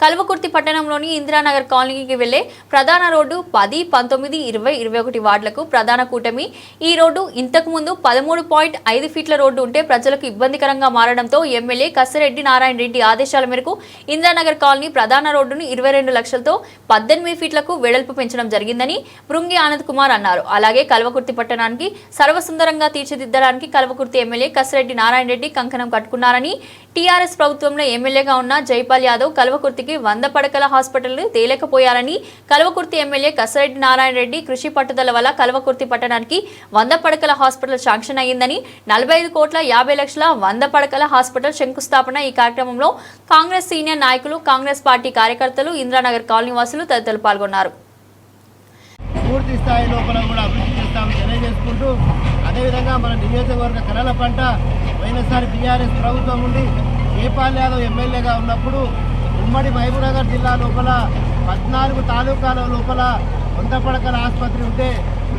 కల్వకుర్తి పట్టణంలోని ఇందిరానగర్ కాలనీకి వెళ్ళే ప్రధాన రోడ్డు పది పంతొమ్మిది ఇరవై ఇరవై ఒకటి వార్డులకు ప్రధాన కూటమి. ఈ రోడ్డు ఇంతకు ముందు పదమూడు పాయింట్ ఐదు ఫీట్ల రోడ్డు ఉంటే ప్రజలకు ఇబ్బందికరంగా మారడంతో ఎమ్మెల్యే కసిరెడ్డి నారాయణ రెడ్డి ఆదేశాల మేరకు ఇందిరానగర్ కాలనీ ప్రధాన రోడ్డును ఇరవై రెండు లక్షలతో పద్దెనిమిది ఫీట్లకు వెడల్పు పెంచడం జరిగిందని భృంగి ఆనంద్ కుమార్ అన్నారు. అలాగే కల్వకుర్తి పట్టణానికి సర్వసుందరంగా తీర్చిదిద్దడానికి కల్వకుర్తి ఎమ్మెల్యే కసిరెడ్డి నారాయణ రెడ్డి కంకణం కట్టుకున్నారని టీఆర్ఎస్ ప్రభుత్వంలో ఎమ్మెల్యేగా ఉన్న జైపాల్ యాదవ్ కల్వకుర్తికి వంద పడకల హాస్పిటల్ తేలేకపోయారని కల్వకుర్తి ఎమ్మెల్యే కసరెడ్డి నారాయణ రెడ్డి కృషి పట్టుదల వల్ల కల్వకుర్తి పట్టణానికి వంద పడకల హాస్పిటల్ శాంక్షన్ అయ్యిందని నలభై ఐదు కోట్ల యాభై లక్షల వంద పడకల హాస్పిటల్ శంకుస్థాపన ఈ కార్యక్రమంలో కాంగ్రెస్ సీనియర్ నాయకులు కాంగ్రెస్ పార్టీ కార్యకర్తలు ఇందిరానగర్ కాలనీ వాసులు తదితరులు పాల్గొన్నారు. పూర్తి స్థాయి లోపల కూడా అభివృద్ధి చేస్తామని తెలియజేసుకుంటూ అదేవిధంగా మన నియోజకవర్గ కళల పంట పోయినసారి బీఆర్ఎస్ ప్రభుత్వం ఉండి జయపాల్ యాదవ్ ఎమ్మెల్యేగా ఉన్నప్పుడు ఉమ్మడి మహబూబ్నగర్ జిల్లా లోపల పద్నాలుగు తాలూకాల లోపల వంద పడకల ఆసుపత్రి ఉంటే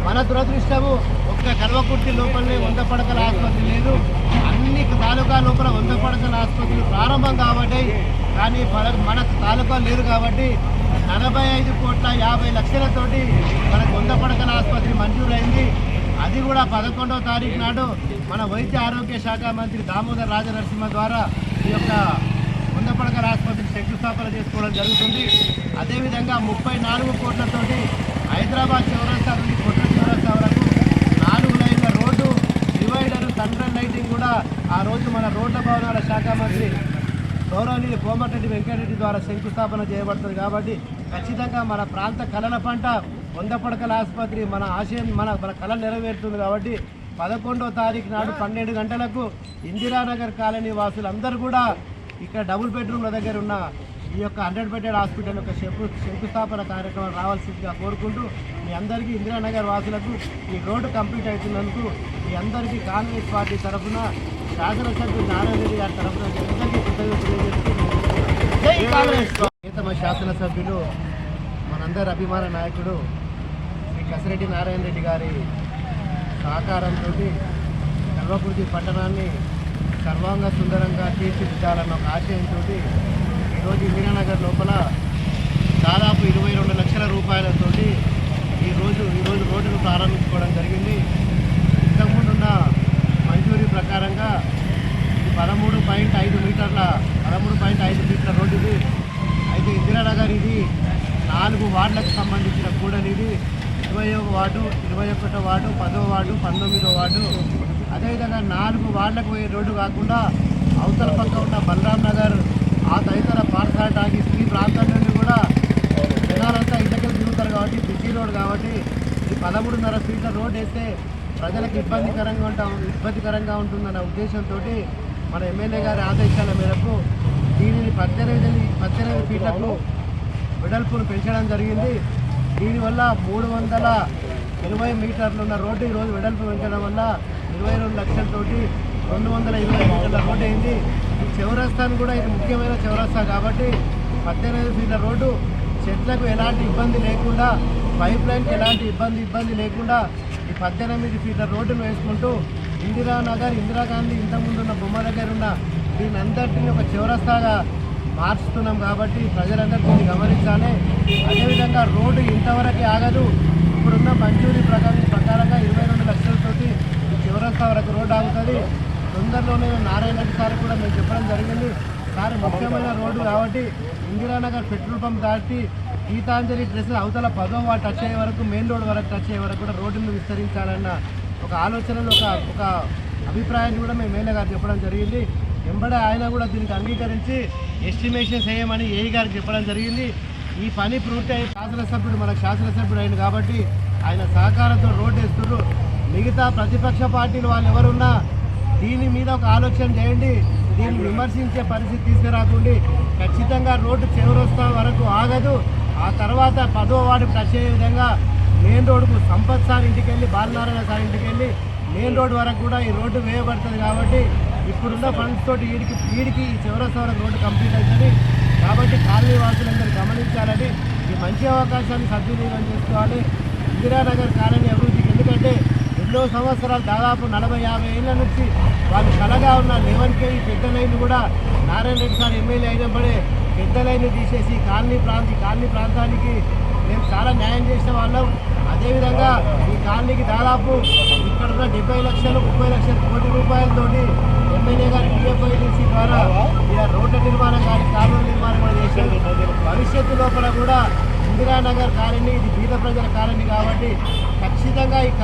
మన దురదృష్టము ఒక్క కల్వకుర్తి లోపలనే వంద పడకల ఆసుపత్రి లేదు. అన్ని తాలూకా లోపల వంద పడకల ఆసుపత్రులు ప్రారంభం కాబట్టి కానీ మన- తాలూకా లేదు కాబట్టి నలభై ఐదు కోట్ల యాభై లక్షలతోటి మనకు వంద పడకల ఆసుపత్రి మంజూరైంది. అది కూడా పదకొండవ తారీఖు నాడు మన వైద్య ఆరోగ్య శాఖ మంత్రి దామోదర్ రాజనరసింహ ద్వారా ఈ యొక్క వంద పడకల ఆసుపత్రి శంకుస్థాపన చేసుకోవడం జరుగుతుంది. అదేవిధంగా ముప్పై నాలుగు కోట్లతోటి హైదరాబాద్ చౌరస్తా నుండి కొట్ల చౌరస్తా వరకు నాలుగు లైన్ల రోడ్డు డివైడర్ సెంట్రల్ లైటింగ్ కూడా ఆ రోజు మన రోడ్ల భవనాల శాఖ మంత్రి గౌరవనీయులు కోమటిరెడ్డి వెంకటరెడ్డి ద్వారా శంకుస్థాపన చేయబడుతుంది కాబట్టి ఖచ్చితంగా మన ప్రాంత కళల పంట వంద పడకల ఆసుపత్రి మన ఆశయం మన మన కళ నెరవేరుతుంది కాబట్టి పదకొండో తారీఖు నాడు పన్నెండు గంటలకు ఇందిరానగర్ కాలనీ వాసులందరూ కూడా ఇక్కడ డబుల్ బెడ్రూమ్ల దగ్గర ఉన్న ఈ యొక్క హండ్రెడ్ బెడెడ్ హాస్పిటల్ యొక్క శంకు శంకుస్థాపన కార్యక్రమం రావాల్సిందిగా కోరుకుంటూ మీ అందరికీ ఇందిరానగర్ వాసులకు ఈ రోడ్డు కంప్లీట్ అవుతున్నందుకు మీ అందరికీ కాంగ్రెస్ పార్టీ తరఫున శాసనసభ్యులు నారాయణ రెడ్డి గారి తరఫున అందరికీ కృతజ్ఞతలు శాసనసభ్యులు మనందరి అభిమాన నాయకుడు శ్రీ కసిరెడ్డి నారాయణ రెడ్డి గారి సహకారంతో కల్వకుర్తి పట్టణాన్ని సర్వాంగ సుందరంగా తీర్చిదిద్దాలన్న ఒక ఆశయంతో ఈరోజు ఇందిరానగర్ లోపల దాదాపు ఇరవై రెండు లక్షల రూపాయలతోటి ఈరోజు ఈరోజు రోడ్డును ప్రారంభించుకోవడం జరిగింది. ఇంతకుముందున్న మంజూరీ ప్రకారంగా పదమూడు పాయింట్ ఐదు మీటర్ల పదమూడు పాయింట్ ఐదు మీటర్ల రోడ్డు ఇది అయితే ఇందిరానగర్ ఇది నాలుగు వార్డులకు సంబంధించిన కూడలి ఇది ఇరవై ఒక వార్డు ఇరవై ఒకటో వార్డు పదో వార్డు పంతొమ్మిదో వార్డు అదేవిధంగా నాలుగు వార్డులకు పోయే రోడ్డు కాకుండా అవతల పక్క ఉన్న బలరాం నగర్ ఆ తదితర పాఠశాల టాకీస్ ఈ ప్రాంతం నుండి కూడా జనాలంతా ఇంటికి తిరుగుతారు కాబట్టి బిజీ రోడ్ కాబట్టి ఈ పదమూడున్నర ఫీట్ల రోడ్ వేస్తే ప్రజలకు ఇబ్బందికరంగా ఉంటాం ఇబ్బందికరంగా ఉంటుందన్న ఉద్దేశంతో మన ఎమ్మెల్యే గారి ఆదేశాల మేరకు దీనిని పద్దెనిమిది పద్దెనిమిది ఫీట్లకు వెడల్పును పెంచడం జరిగింది. దీనివల్ల మూడు వందల ఇరవై మీటర్లు ఉన్న రోడ్డు ఈరోజు వెడల్పు పెంచడం వల్ల ఇరవై రెండు లక్షలతోటి రెండు వందల ఇరవై మీటర్ల రోడ్డు అయింది. ఈ చౌరస్తాను కూడా ఇది ముఖ్యమైన చౌరస్తా కాబట్టి పద్దెనిమిది ఫీట్ల రోడ్డు చెట్లకు ఎలాంటి ఇబ్బంది లేకుండా పైప్ లైన్కి ఎలాంటి ఇబ్బంది ఇబ్బంది లేకుండా ఈ పద్దెనిమిది ఫీట్ల రోడ్డును వేసుకుంటూ ఇందిరానగర్ ఇందిరాగాంధీ ఇంతకుముందు ఉన్న బొమ్మ దగ్గర ఉన్న దీని అందరినీ ఒక చౌరస్తాగా మార్చుతున్నాం కాబట్టి ప్రజలందరూ దీన్ని గమనించాలి. అదేవిధంగా రోడ్డు ఇంతవరకే ఆగదు. ఇప్పుడున్న మంజూరీ ప్రకారం ప్రకారంగా ఇరవై రెండు లక్షలతోటి ఈ చివరస్తా వరకు రోడ్డు ఆగుతుంది తొందరలోనే సార్ కూడా మేము చెప్పడం జరిగింది. సార్ ముఖ్యమైన రోడ్డు కాబట్టి ఇందిరానగర్ పెట్రోల్ పంప్ దాటి గీతాంజలి డ్రెస్ అవతల పదో వాటి టచ్ అయ్యే వరకు మెయిన్ రోడ్ వరకు టచ్ అయ్యే వరకు కూడా రోడ్డును విస్తరించాలన్న ఒక ఆలోచనలో ఒక ఒక అభిప్రాయాన్ని కూడా మేము మేనే గారు చెప్పడం జరిగింది. వెంబడే ఆయన కూడా దీనికి అంగీకరించి ఎస్టిమేషన్ చేయమని ఏఈ గారికి చెప్పడం జరిగింది. ఈ పని పూర్తి అయ్యి శాసనసభ్యుడు మన శాసనసభ్యుడు అయింది కాబట్టి ఆయన సహకారంతో రోడ్డు వేస్తున్నారు. మిగతా ప్రతిపక్ష పార్టీలు వాళ్ళు ఎవరున్నా దీని మీద ఒక ఆలోచన చేయండి. దీన్ని విమర్శించే పరిస్థితి తీసుకురాకండి. ఖచ్చితంగా రోడ్డు చివరొస్తా వరకు ఆగదు. ఆ తర్వాత పదో వార్డు టచ్ అయ్యే విధంగా మెయిన్ రోడ్డుకు సంపత్ సార్ ఇంటికి వెళ్ళి బాలనారాయణ సార్ ఇంటికి వెళ్ళి మెయిన్ రోడ్ వరకు కూడా ఈ రోడ్డు వేయబడుతుంది కాబట్టి ఇప్పుడున్న ఫండ్స్ తోటి వీడికి వీడికి ఈ చివరస్తా వరకు రోడ్డు కంప్లీట్ అవుతుంది. కాబట్టి కాలనీ వాసులందరూ గమనించాలని ఈ మంచి అవకాశాన్ని సద్వినియోగం చేసుకోవాలి. ఇందిరానగర్ కాలనీ అభివృద్ధికి ఎందుకంటే ఎన్నో సంవత్సరాలు దాదాపు నలభై యాభై ఏళ్ళ నుంచి వాళ్ళు కలగా ఉన్న లెవెన్ పెద్ద లైన్ కూడా నారాయణ రెడ్డి సార్ ఎమ్మెల్యే అయినప్పుడే పెద్ద లైన్ తీసేసి కాలనీ ప్రాంత కాలనీ ప్రాంతానికి మేము చాలా న్యాయం చేసిన వాళ్ళం. అదేవిధంగా ఈ కాలనీకి దాదాపు ఇక్కడ ఉన్న డెబ్బై లక్షలు ముప్పై లక్షల కోటి రూపాయలతోటి ఎమ్మెల్యే గారి టీఎఫ్ఐడిసి ద్వారా ఇలా రోడ్ల నిర్మాణం కానీ కాలువల నిర్మాణం కూడా చేశారు. భవిష్యత్తు లోపల కూడా ఇందిరానగర్ కాలనీ ఇది బీద ప్రజల కాలనీ కాబట్టి ఖచ్చితంగా ఈ